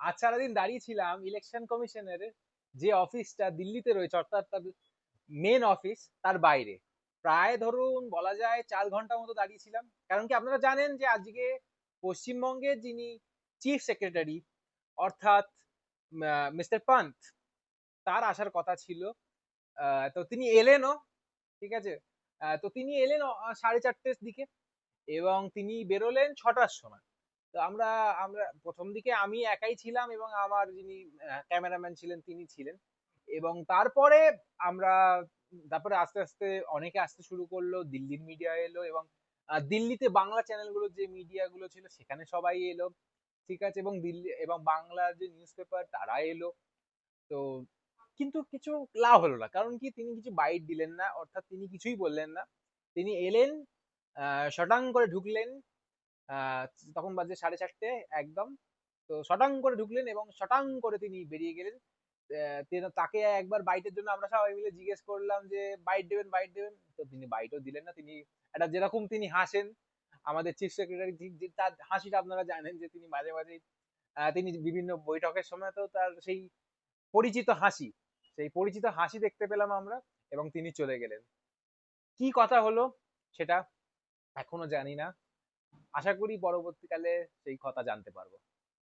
আজ সারাদিন দাঁড়িয়েছিলাম ইলেকশন কমিশনের যে অফিসটা দিল্লিতে রয়েছে, অর্থাৎ তার মেন অফিস তার বাইরে। প্রায় ধরুন বলা যায় চার ঘণ্টা মতো দাঁড়িয়েছিলাম। কারণ কি আপনারা জানেন যে আজকে পশ্চিমবঙ্গের যিনি চিফ সেক্রেটারি অর্থাৎ মিস্টার পান্ত তার আসার কথা ছিল। তো তিনি এলেনও, ঠিক আছে? তো তিনি এলেন সাড়ে চারটের দিকে। এবং তিনি বেরোলেন ছটার সময়। তো আমরা আমরা প্রথম দিকে আমি একাই ছিলাম এবং আমার যিনি ক্যামেরাম্যান ছিলেন তিনি ছিলেন। এবং তারপরে আমরা, তারপরে আস্তে আস্তে অনেকে আসতে শুরু করল, দিল্লির মিডিয়া এলো এবং দিল্লিতে বাংলা চ্যানেলগুলো যে মিডিয়া গুলো ছিল সেখানে সবাই এলো, ঠিক আছে? এবং দিল্লি, এবং বাংলার যে নিউজ পেপার তারা এলো। তো কিন্তু কিছু লাভ হলো না। কারণ কি? তিনি কিছু বাইট দিলেন না, অর্থাৎ তিনি কিছুই বললেন না। তিনি এলেন শটাং করে ঢুকলেন তখন বাজে সাড়ে চারটে, একদম। তো শটাং করে ঢুকলেন এবং শটাং করে তিনি বেরিয়ে গেলেন। তাকে একবার বাইটের জন্য আমরা সবাই মিলে জিজ্ঞেস করলাম যে, বাইট দেবেন বাইট দেবেন? তো তিনি বাইটও দিলেন না। তিনি একটা যেরকম তিনি হাসেন, আমাদের চিফ সেক্রেটারি তার হাসিটা আপনারা জানেন যে, তিনি মাঝে মাঝে তিনি বিভিন্ন বৈঠকের সময় তো তার সেই পরিচিত হাসি, সেই পরিচিত হাসি দেখতে পেলাম আমরা এবং তিনি চলে গেলেন। কি কথা হলো সেটা এখনও জানি না। আশা করি পরবর্তীকালে সেই কথা জানতে পারব।